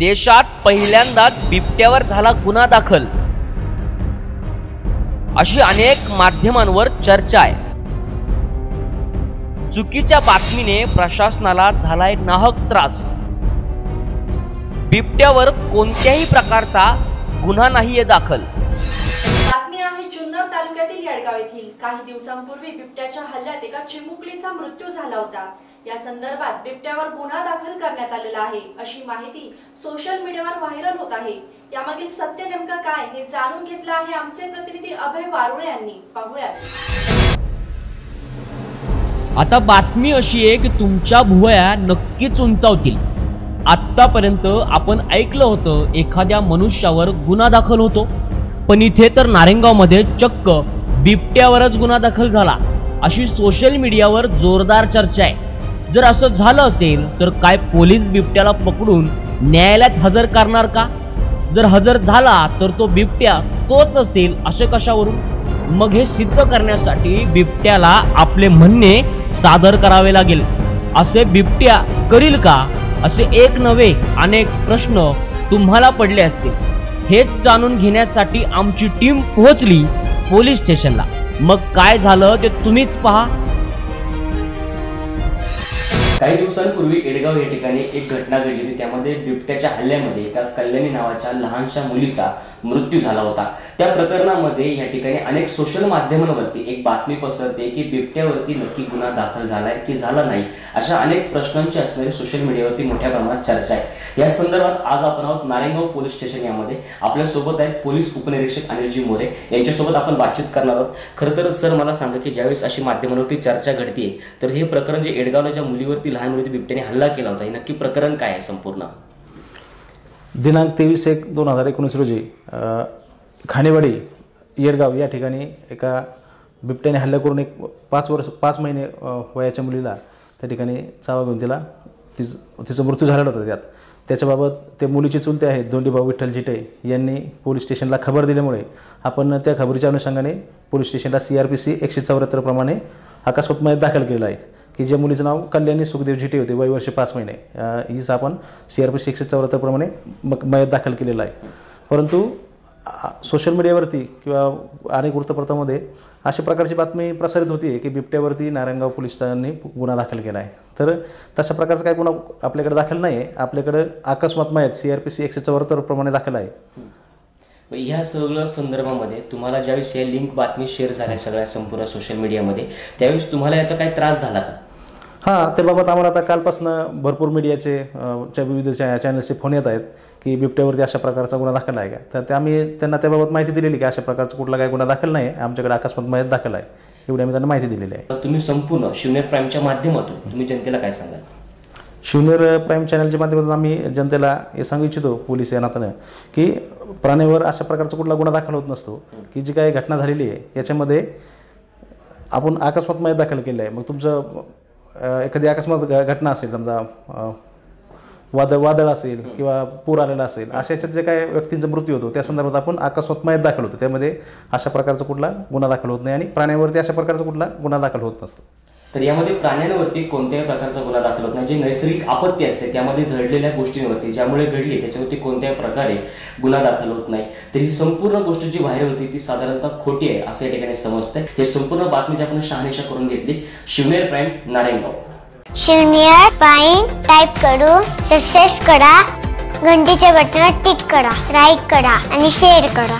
देशात पहिल्यांदाच बिबट्यावर झाला गुन्हा दाखल. अशी अनेक माध्यमांवर चर्चा आहे. चुकीच्या बातमीने प्रशासनाला झालाय नाहक त्रास. बिबट्यावर कोणत्याही प्रकारचा गुन्हा नाहीये दाखल. बातमी आहे जुन्नर तालुक्यातील येडगाव येथील. काही दिवसांपूर्वी बिबट्याच्या हल्ल्यात एका चिमुकलीचा मृत्यू झाला होता. या संदर्भात बिबट्यावर गुन्हा दाखल करण्यात आलेला आहे अशी माहिती सोशल मीडियावर व्हायरल होत आहे. यामागील सत्य नेमकं काय हे जाणून घेतलं आहे आमचे प्रतिनिधी अभय वारुळे यांनी. पाहूयात. आता बातमी अशी आहे की तुमच्या भुवया नक्कीच उंचावतील. आत्तापर्यंत आपण ऐकलं होतं एखाद्या मनुष्यावर गुन्हा दाखल होतो. पण इथे तर नारेंगावमध्ये चक्क बिबट्यावरच गुन्हा दाखल झाला. अशी सोशल मीडियावर जोरदार चर्चा आहे. जर असं झालं असेल तर काय पोलीस बिबट्याला पकडून न्यायालयात हजर करणार का? जर हजर झाला तर तो बिबट्या तोच असेल असे कशावरून? मग हे सिद्ध करण्यासाठी बिबट्याला आपले म्हणणे सादर करावे लागेल. असे बिबट्या करील का? असे एक नव्हे अनेक प्रश्न तुम्हाला पडले असतील. हेच जाणून घेण्यासाठी आमची टीम पोहोचली पोलीस स्टेशनला. मग काय झालं ते तुम्हीच पहा. काही दिवसांपूर्वी एडगाव या ठिकाणी एक घटना घडली त्यामध्ये बिबट्याच्या हल्ल्यामध्ये एका कल्याणी नावाच्या लहानशा मुलीचा मृत्यू झाला होता. त्या प्रकरणामध्ये या ठिकाणी अनेक सोशल माध्यमांवरती एक बातमी पसरते की बिबट्यावरती नक्की गुन्हा दाखल झालाय की झाला नाही अशा अनेक प्रश्नांची असणारी सोशल मीडियावरती मोठ्या प्रमाणात चर्चा आहे. या संदर्भात आज आपण आहोत नारायणगाव पोलीस स्टेशन यामध्ये. आपल्यासोबत आहेत पोलीस उपनिरीक्षक अनिलजी मोरे. यांच्यासोबत आपण बातचीत करणार आहोत. खरं तर सर मला सांगा की ज्यावेळेस अशी माध्यमांवरती चर्चा घडतीये तर हे प्रकरण जे एडगावच्या मुलीवरती लहान मुलीवरती बिबट्याने हल्ला केला होता हे नक्की प्रकरण काय आहे संपूर्ण? दिनांक तेवीस एक दोन हजार एकोणीस रोजी खानेवाडी येडगाव या ठिकाणी एका बिबट्याने हल्ला करून एक पाच वर्ष पाच महिने वयाच्या मुलीला त्या ठिकाणी चावा घेऊन तिला तिच तिचा मृत्यू झालेला होता त्यात. त्याच्याबाबत ते मुलीचे चुलते आहेत दोंडीभाऊ विठ्ठल जिटे यांनी पोलीस स्टेशनला खबर दिल्यामुळे आपण त्या खबरीच्या अनुषंगाने पोलीस स्टेशनला सी आर पी सी एकशे चौऱ्याहत्तर प्रमाणे दाखल केलेलं आहे. की ज्या मुलीचं नाव कल्याणी सुखदेव झिटे होते वय वर्ष पाच महिने. हीच आपण सी आर पी सी एकशे चौऱ्याहत्तरप्रमाणे मग मयत दाखल केलेला आहे. परंतु सोशल मीडियावरती किंवा अनेक वृत्तपत्रामध्ये अशा प्रकारची बातमी प्रसारित होती की बिबट्यावरती नारायणगाव पोलिसांनी गुन्हा दाखल केला आहे. तर तशा प्रकारचा काही गुन्हा आपल्याकडे दाखल नाही आहे. आपल्याकडं अकस्मात माहीत सी आर पी सी एकशे चौऱ्याहत्तरप्रमाणे दाखल आहे. ह्या सगळ्या संदर्भामध्ये तुम्हाला ज्यावेळेस या लिंक बातमी शेअर झाल्या सगळ्या संपूर्ण सोशल मीडियामध्ये त्यावेळेस तुम्हाला याचा काही त्रास झाला का? हां त्याबाबत आम्हाला आता कालपासून भरपूर मीडियाचे च्या विविध चॅ चॅनल्सचे फोन येत आहेत की बिबट्यावरती अशा प्रकारचा गुन्हा दाखल आहे का? तर ते आम्ही त्यांना त्याबाबत माहिती दिलेली की अशा प्रकारचा कुठला काही गुन्हा दाखल नाही आमच्याकडे अकस्मात मयत दाखल आहे. एवढी आम्ही त्यांना माहिती दिलेली आहे. तुम्ही संपूर्ण शिवनेर प्राईमच्या माध्यमातून तुम्ही जनतेला काय सांगाल? शिवनेर प्राईम चॅनलच्या माध्यमातून आम्ही जनतेला हे सांगू इच्छितो पोलीस या नात्यानं की प्राण्यावर अशा प्रकारचा कुठला गुन्हा दाखल होत नसतो की जी काही घटना झालेली आहे याच्यामध्ये आपण अकस्मात मयत दाखल केलं आहे मग तुमचं एखादी अकस्मात घटना असेल समजा वादळ वादळ असेल किंवा पूर आलेला असेल अशा याच्यात जे काही व्यक्तींचा मृत्यू होतो त्या संदर्भात आपण अकस्मात मयत दाखल होतो. त्यामध्ये अशा प्रकारचा कुठला गुन्हा दाखल होत नाही आणि प्राण्यावरती अशा प्रकारचा कुठला गुन्हा दाखल होत नसतो. तर यामध्ये प्राण्यांवरती कोणत्याही प्रकारचा गुन्हा दाखल होत नाही. जे नैसर्गिक आपत्ती असते त्यामध्ये झडलेल्या गोष्टींवरती ज्यामुळे घडली त्याच्यावरती कोणत्याही प्रकारे गुन्हा दाखल होत नाही. तर ही संपूर्ण गोष्ट जी व्हायरल होती ती साधारणतः खोटी आहे असं या ठिकाणी समजतंय. हे संपूर्ण बातमीची आपण शहानिशा करून घेतली Shivner prime Narayangaon. Shivner prime type करू सक्सेस करा घंटीच्या बटनावर टिक करा लाईक करा आणि शेअर करा.